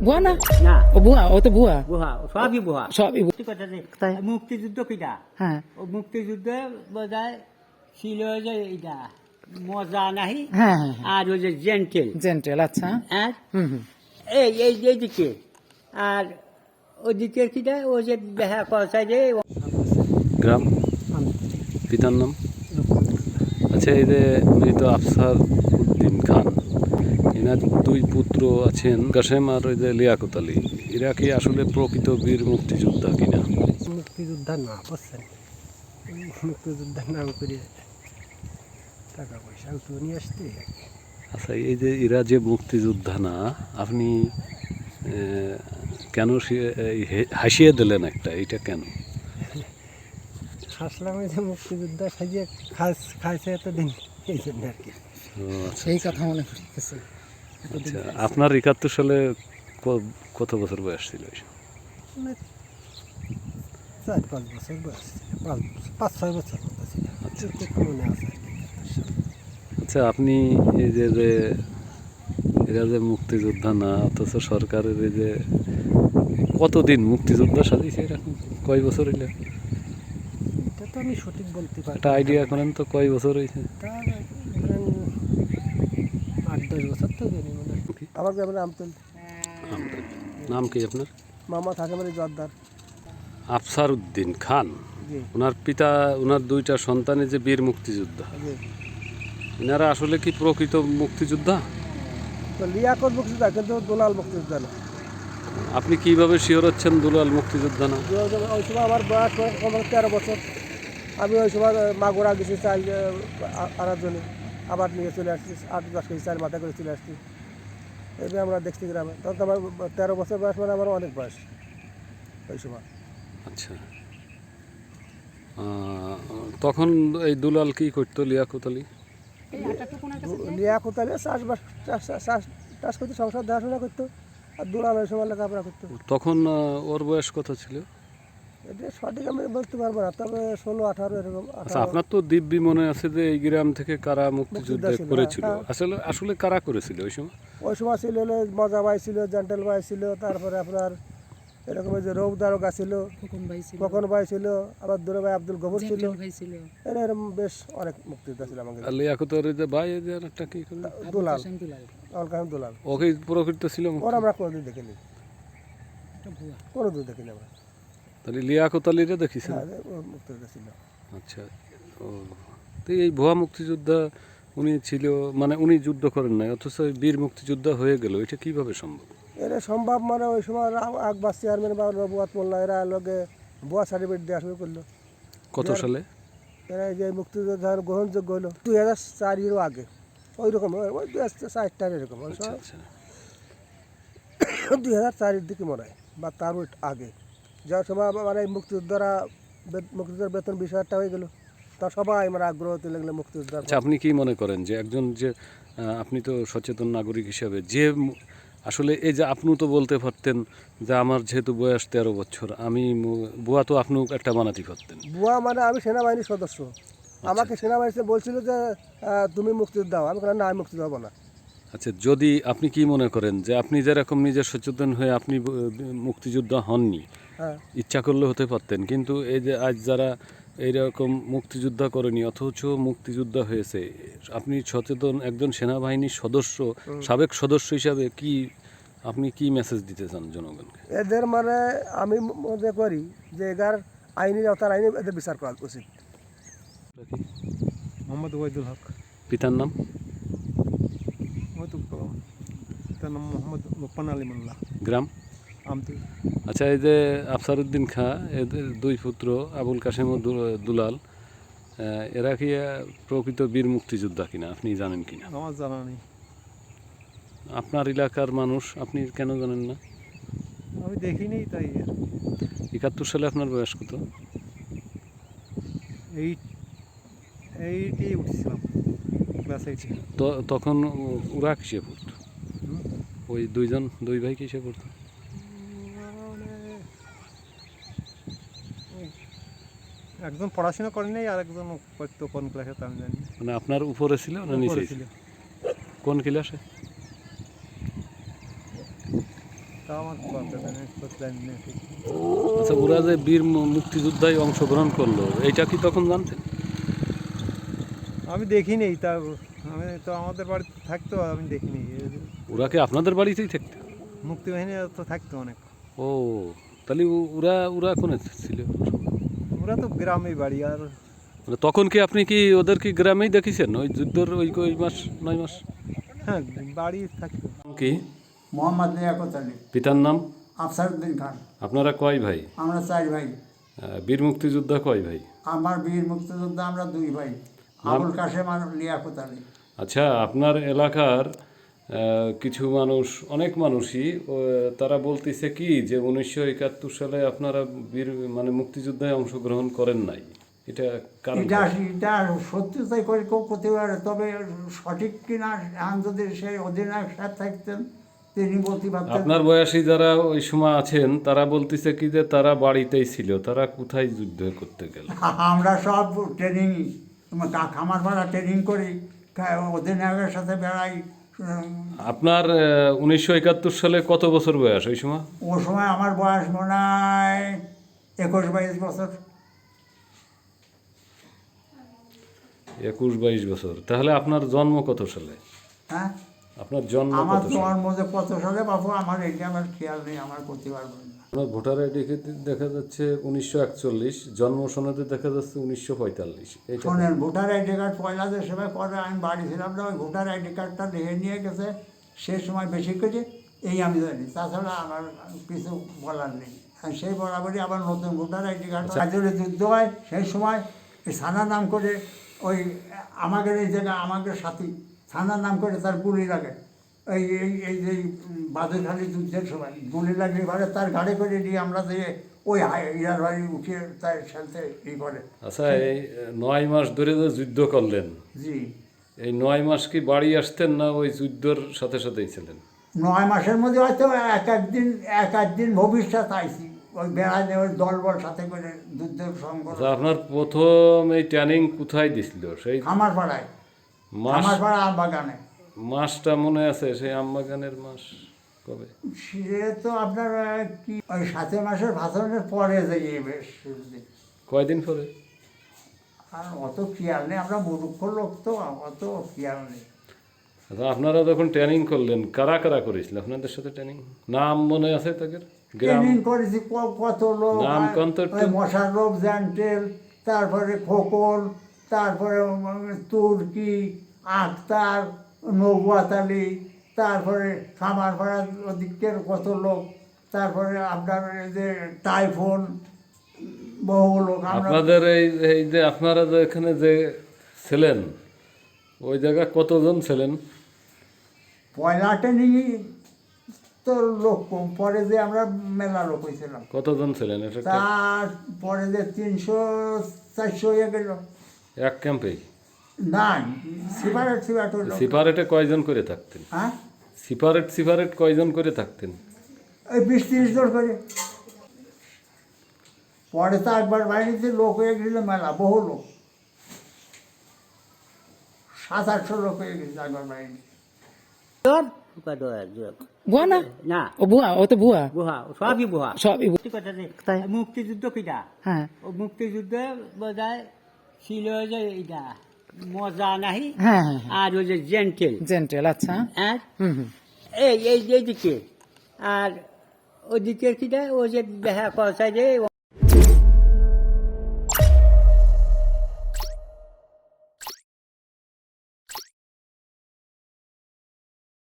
বুয়া না না ও বুয়া ও তো বুয়া বুহা সবই বুহা সবই বুয়া। কথা যে তাই? মুক্তিযুদ্ধ কিটা হ্যাঁ ও মুক্তিযুদ্ধে বোধহয় ছিল যে এটা মজা নাহি হ্যাঁ হ্যাঁ আর ওই যে জেন্টেল জেন্টেল আচ্ছা হ্যাঁ হুম হুম এই এই এইদিকে আর ওদিকে কিটা ও যে দেখা কথা যে গ্রাম পিতার নাম আচ্ছা এই যে মৃত আফসার উদ্দিন খান এনার দুই পুত্র আছেন কাসেম আর ওই যে লিয়াকত আলী। এরা কি আসলে প্রকৃত বীর মুক্তিযোদ্ধা কিনা? মুক্তিযোদ্ধা না বুঝছেন? মুক্তিযোদ্ধার নাম করে টাকা পয়সা তো নিয়ে আসতে। আচ্ছা এই যে এরা যে মুক্তিযোদ্ধা না আপনি কেন হাসিয়ে দিলেন একটা এটা কেন? হাসলাম ওই যে মুক্তিযোদ্ধা সাজিয়ে খাস খাইছে এতদিন এই জন্য আর কি। আচ্ছা, সেই কথা মনে পড়ে আচ্ছা আপনার একাত্তর সালে কত বছর বয়স ছিল? মানে চার পাঁচ বছর বয়স ছিল পাঁচ পাঁচ ছয় বছর ছিল। আচ্ছা, মনে আছে আচ্ছা আপনি এই যে যে এরা যে মুক্তিযোদ্ধা না অথচ সরকারের এই যে কতদিন মুক্তিযোদ্ধা সাজিয়েছে এরকম কয় বছর হইলে? এটা তো আমি সঠিক বলতে পারি একটা আইডিয়া করেন তো কয় বছর হয়েছে আট বছর তো জানি মনে হয়। আমার গ্রামের আমতল নাম কি আপনার? মামা থাকে মানে জর্দার আফসার উদ্দিন খান ওনার পিতা ওনার দুইটা সন্তানের যে বীর মুক্তিযোদ্ধা। জি। এনারা আসলে কি প্রকৃত মুক্তিযোদ্ধা? তো লিয়াকত মুক্তিযোদ্ধা কিন্তু দোলাল মুক্তিযোদ্ধা না। আপনি কীভাবে শিওর হচ্ছেন দুলাল মুক্তিযোদ্ধা না? ওই ওই সময় আমার বয়স তেরো বছর। আমি ওই সময় মাগুরা গেছি চাল আনার জন্য আবার নিয়ে চলে আসছি আট দশ কেজি চাল মাথা করে চলে আসছি। এবার আমরা দেখছি গ্রামে তখন তো আমার তেরো বছর বয়স মানে আমার অনেক বয়স ওই সময়। আচ্ছা। তখন এই দুলাল কি করতো লিয়াকত আলী লিয়া কোথালে চাষবাস চাষ চাষ চাষ করতো সংসার দেখাশোনা করতো। আর দুলাল ওই সময় লেখাপড়া করতো। তখন ওর বয়স কত ছিল? এটা সঠিক আমি বলতে পারব না তবে ষোলো আঠারো এরকম আচ্ছা আপনার তো দিব্যি মনে আছে যে এই গ্রাম থেকে কারা মুক্তিযুদ্ধ ছিল, করেছিল? হ্যাঁ। আসলে আসলে কারা করেছিল ওই সময়? ওই সময় ছিল হলো মজা ভাই ছিল জেন্টেল ভাই ছিল তারপরে আপনার এরকম ওই যে রৌদ দারোগা ছিল খোকন ভাই ছিল। কখন ভাই ছিল আবার দূরে ভাই আব্দুল গফর ছিল। এরকম বেশ অনেক মুক্তিযোদ্ধা ছিল আমাকে আর লিয়াকতের যে ভাই যে একটা কি দুলাল। কাসেম দুলাল আল ওকে প্রকৃত ছিল ওরা আমরা কোনোদিন দেখিনি। কোনোদিন দেখিনি আমরা। তাহলে লিয়াকত আলীরা দেখিছেন আচ্ছা ও তো এই ভুয়া মুক্তিযোদ্ধা উনি ছিল মানে উনি যুদ্ধ করেন নাই অথচ বীর মুক্তিযোদ্ধা হয়ে গেল এটা কীভাবে সম্ভব? এরা সম্ভব মানে ওই সময় আকবর চেয়ারম্যান বা রবুয়াত মোল্লা এরা লগে ভুয়া সার্টিফিকেট দেওয়া শুরু করল। কত সালে? এরা যে মুক্তিযোদ্ধা গ্রহণযোগ্য হলো দুই হাজার চারেরও আগে। ওই রকম ওই দুই হাজার চারটার এরকম। আচ্ছা আচ্ছা। দুই হাজার চারের দিকে মনে হয় বা তার ওই আগে। যার সময় মানে মুক্তিযোদ্ধারা মুক্তিযোদ্ধার বেতন বিশ হাজার টাকা হয়ে গেলো। তা সবাই মানে আগ্রহ হতে লাগল মুক্তিযোদ্ধার আচ্ছা আপনি কি মনে করেন যে একজন যে আপনি তো সচেতন নাগরিক হিসাবে যে আসলে এই যে আপনি তো বলতে পারতেন যে আমার যেহেতু বয়স তেরো বছর আমি বুয়া তো আপনিও একটা বানাতে পারতেন। বুয়া মানে আমি সেনাবাহিনীর সদস্য। আমাকে সেনাবাহিনীতে বলছিল যে তুমি মুক্তিযোদ্ধা। আমি বললাম না আমি মুক্তিযোদ্ধা হব না। আচ্ছা যদি আপনি কি মনে করেন যে আপনি যেরকম নিজের সচেতন হয়ে আপনি মুক্তিযোদ্ধা হননি ইচ্ছা করলে হতে পারতেন। কিন্তু এই যে আজ যারা এইরকম মুক্তিযোদ্ধা করেনি অথচ মুক্তিযোদ্ধা হয়েছে আপনি সচেতন একজন সেনাবাহিনীর সদস্য সাবেক সদস্য হিসাবে কি আপনি কি মেসেজ দিতে চান জনগণকে? এদের মানে আমি মনে করি যে এগার আইনের আওতার আইনে এদের বিচার করা উচিত। মোহাম্মদ ওয়াইদুল হক। পিতার নাম? হয়তো তার নাম মোহাম্মদ মোল্লা। গ্রাম? আমতি আচ্ছা এই যে আফসারউদ্দিন খাঁ এদের দুই পুত্র আবুল কাশেম ও দুলাল এরা কি প্রকৃত বীর মুক্তিযোদ্ধা কিনা? আপনি জানেন কিনা? আমার জানা নেই। আপনার এলাকার মানুষ আপনি কেন জানেন না? আমি দেখিনি তাই। একাত্তর সালে আপনার বয়স কত? এইট এইটই উঠেছিলাম ক্লাস এইটে তখন ওরা কিসে পড়তো? ওই দুইজন দুই ভাই কিসে পড়তো? একজন পড়াশোনা করেনি আর একজন করতো কোন ক্লাসে তা আমি জানি না। মানে আপনার উপরে ছিল না নিচে? উপরে ছিল। কোন ক্লাসে তা আমার কথা জানি তো জানি না ঠিক। আচ্ছা ওরা যে বীর মু- মুক্তিযোদ্ধায় অংশগ্রহণ করল এইটা কি তখন জানতেন? আমি দেখিনি তা আমি তো আমাদের বাড়িতে থাকতো আমি দেখিনি ওরা কি আপনাদের বাড়িতেই থাকতো? মুক্তিবাহিনী তো থাকতো অনেক। ও তাহলে ও- ওরা ওরা কোনে ছিল? ওরা তো গ্রামেই বাড়ি আর মানে তখন কি আপনি কি ওদের কি গ্রামেই দেখেছেন? ওই যুদ্ধর ওই ওই মাস নয় মাস? হ্যাঁ বাড়ি থাকতো কি? মোহাম্মদ লিয়াকত আলী। পিতার নাম? আফসারউদ্দিন খান। আপনারা কয় ভাই? আমরা চার ভাই। বীর মুক্তিযোদ্ধা কয় ভাই? আমার বীর মুক্তিযোদ্ধা আমরা দুই ভাই। আবুল কাশেম আর লিয়াকত আলী। আচ্ছা আপনার এলাকার কিছু মানুষ অনেক মানুষই তারা বলতেছে কি যে উনিশশো একাত্তর সালে আপনারা বীর মানে মুক্তিযুদ্ধে অংশগ্রহণ করেন নাই। এটা কারণ এটা সত্যতাই করে কেউ করতে পারে তবে সঠিক কিনা যদি সেই অধিনায়ক সাহেব থাকতেন তিনি বলতে পারতেন আপনার বয়সী যারা ওই সময় আছেন তারা বলতেছে কি যে তারা বাড়িতেই ছিল তারা কোথায় যুদ্ধ করতে গেল? আমরা সব ট্রেনিং খামার ভাড়া ট্রেনিং করি অধিনায়কের সাথে বেড়াই। আপনার উনিশশো একাত্তর সালে কত বছর বয়স ওই সময়? ও সময় আমার বয়স মনে হয় একুশ বাইশ বছর। একুশ বাইশ বছর। তাহলে আপনার জন্ম কত সালে? হ্যাঁ? আপনার জন্ম আমার জন্ম কত সালে বাবু আমার এটা আমার খেয়াল নেই আমার করতে পারব ভোটার আইডি দেখা যাচ্ছে উনিশশো একচল্লিশ জন্ম সনদে দেখা যাচ্ছে উনিশশো পঁয়তাল্লিশ। শোনেন ভোটার আইডি কার্ড পয়লা যে পরে আমি বাড়ি ছিলাম না ওই ভোটার আইডি কার্ডটা দেখে নিয়ে গেছে সে সময় বেশি করে এই আমি জানি। তাছাড়া আমার কিছু বলার নেই। আর সেই বরাবরই আবার নতুন ভোটার আইডি কার্ড রাজ্যের যুদ্ধ হয় সেই সময় এই থানার নাম করে ওই আমাদের এই জায়গা আমাদের সাথী থানার নাম করে তার গুলি লাগে এই এই এই যে বাদুরখালি যুদ্ধের সময় গুলি লাগলে এবারে তার গাড়ি করে নিয়ে আমরা যে ওই ইয়ার বাড়ি উঠিয়ে তার সাথে ই করে। আচ্ছা এই নয় মাস ধরে যে যুদ্ধ করলেন। জি। এই নয় মাস কি বাড়ি আসতেন না ওই যুদ্ধর সাথে সাথেই ছিলেন? নয় মাসের মধ্যে হয়তো এক একদিন এক একদিন ভবিষ্যৎ আইছি ওই বেড়াতে ওই দলবল সাথে করে যুদ্ধের সংকট আচ্ছা আপনার প্রথম এই ট্রেনিং কোথায় দিছিল? সেই আমার পাড়ায় আমার পাড়া আম বাগানে। মাসটা মনে আছে সেই আমবাগানের মাস কবে? সে তো আপনার কি ওই সাথে মাসের ভাষণের পরে যাইয়ে বেশ কয়দিন পরে? আর অত খেয়াল নেই আমরা মূর্খ লোক তো অত খেয়াল নেই। আচ্ছা আপনারা যখন ট্রেনিং করলেন কারা কারা করেছিল? আপনাদের সাথে ট্রেনিং? নাম মনে আছে তাদের? ট্রেনিং করেছি কত লোক নাম মশার লোক জ্যান্টেল তারপরে খোকন তারপরে তুর্কি আখতার আলী তারপরে খামারপাড়ার ওদিকের কত লোক তারপরে আপনার এই যে টাইফোন বহু লোক আপনাদের এই এই যে আপনারা যে এখানে যে ছিলেন ওই জায়গায় কতজন ছিলেন? পয়লা ট্রেনিং তো লোক কম পরে যে আমরা মেলা লোক হয়েছিলাম। কতজন ছিলেন তারপরে যে তিনশো চারশো হয়ে গেল এক ক্যাম্পেই? নাই সিপারেট সিপারেট সিপারেটে কয়জন করে থাকতেন? হ্যাঁ? সিপারেট সিপারেট কয়জন করে থাকতেন? ওই বিশ তিরিশ জন করে। পরে তো একবার বাড়িতে লোক হয়ে গেছিল মেলা বহু লোক। সাত আটশো লোক হয়ে গেছিল একবার বাড়িতে। ভুয়া না? না। ও ও তো বুহা সবই বুহা সবই? মুক্তিযুদ্ধ কিটা? হ্যাঁ। ও মুক্তিযুদ্ধে বোধহয় ছিল যে এইটা। মজা নাহি। হ্যাঁ হ্যাঁ আর ওই যে জেন্টেল জেন্টেল আচ্ছা। আর? হুম হুম। এই এই এইদিকে। আর ওদিকে কিটা ও যে দেখা কথা যে